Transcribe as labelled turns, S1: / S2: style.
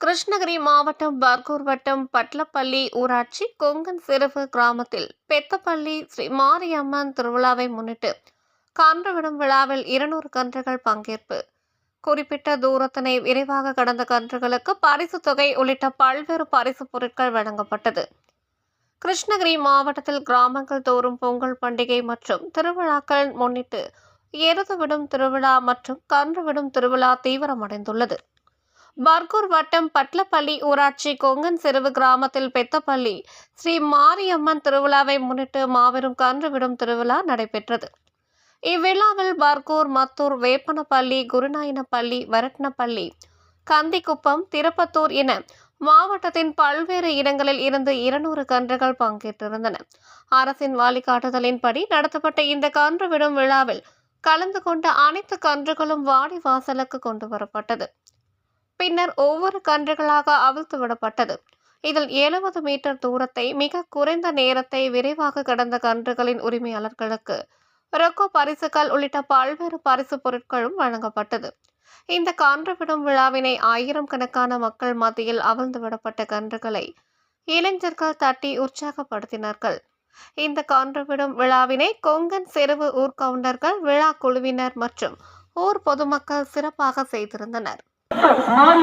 S1: கிருஷ்ணகிரி மாவட்டம் பர்கூர் வட்டம் பட்லப்பள்ளி ஊராட்சி கொங்கன் சிறுவு கிராமத்தில் பெத்தப்பள்ளி ஸ்ரீ மாரியம்மன் திருவிழாவை முன்னிட்டு கன்றுவிடும் விழாவில் இருநூறு கன்றுகள் பங்கேற்பு. குறிப்பிட்ட தூரத்தினை விரைவாக கடந்த கன்றுகளுக்கு பரிசு தொகை உள்ளிட்ட பல்வேறு பரிசு பொருட்கள் வழங்கப்பட்டது. கிருஷ்ணகிரி மாவட்டத்தில் கிராமங்கள் தோறும் பொங்கல் பண்டிகை மற்றும் திருவிழாக்கள் முன்னிட்டு எருது விடும் திருவிழா மற்றும் கன்று விடும் திருவிழா தீவிரமடைந்துள்ளது. பர்கூர் வட்டம் பட்லப்பள்ளி ஊராட்சி கொங்கன் சிறுவு கிராமத்தில் பெத்தப்பள்ளி ஸ்ரீ மாரியம்மன் திருவிழாவை முன்னிட்டு மாபெரும் கன்று விடும் திருவிழா நடைபெற்றது. இவ்விழாவில் பர்கூர் மத்தூர் வேப்பனப்பள்ளி குருநாயனப்பள்ளி வரட்னப்பள்ளி கந்திக்குப்பம் திருப்பத்தூர் என மாவட்டத்தின் பல்வேறு இடங்களில் இருந்து இருநூறு கன்றுகள் பங்கேற்றிருந்தன. அரசின் வழிகாட்டுதலின்படி நடத்தப்பட்ட இந்த கன்று விடும் விழாவில் கலந்து கொண்ட அனைத்து கன்றுகளும் வாடி வாசலுக்கு கொண்டு வரப்பட்டது. பின்னர் ஒவ்வொரு கன்றுகளாக அவிழ்த்து விடப்பட்டது. இதில் எழுபது மீட்டர் தூரத்தை மிக குறைந்த நேரத்தை விரைவாக கடந்த கன்றுகளின் உரிமையாளர்களுக்கு ரொக்கோ பரிசுகள் உள்ளிட்ட பல்வேறு பரிசு பொருட்களும் வழங்கப்பட்டது. இந்த காண்றுவிடும் விழாவினை ஆயிரம் கணக்கான மக்கள் மத்தியில் அவிழ்ந்து விடப்பட்ட கன்றுகளை இளைஞர்கள் தட்டி உற்சாகப்படுத்தினார்கள். இந்த கன்று விடும் விழாவினை கொங்கன் செருவு ஊர்கவுண்டர்கள் விழா குழுவினர் மற்றும் ஊர் பொதுமக்கள் சிறப்பாக செய்திருந்தனர்.
S2: மாறி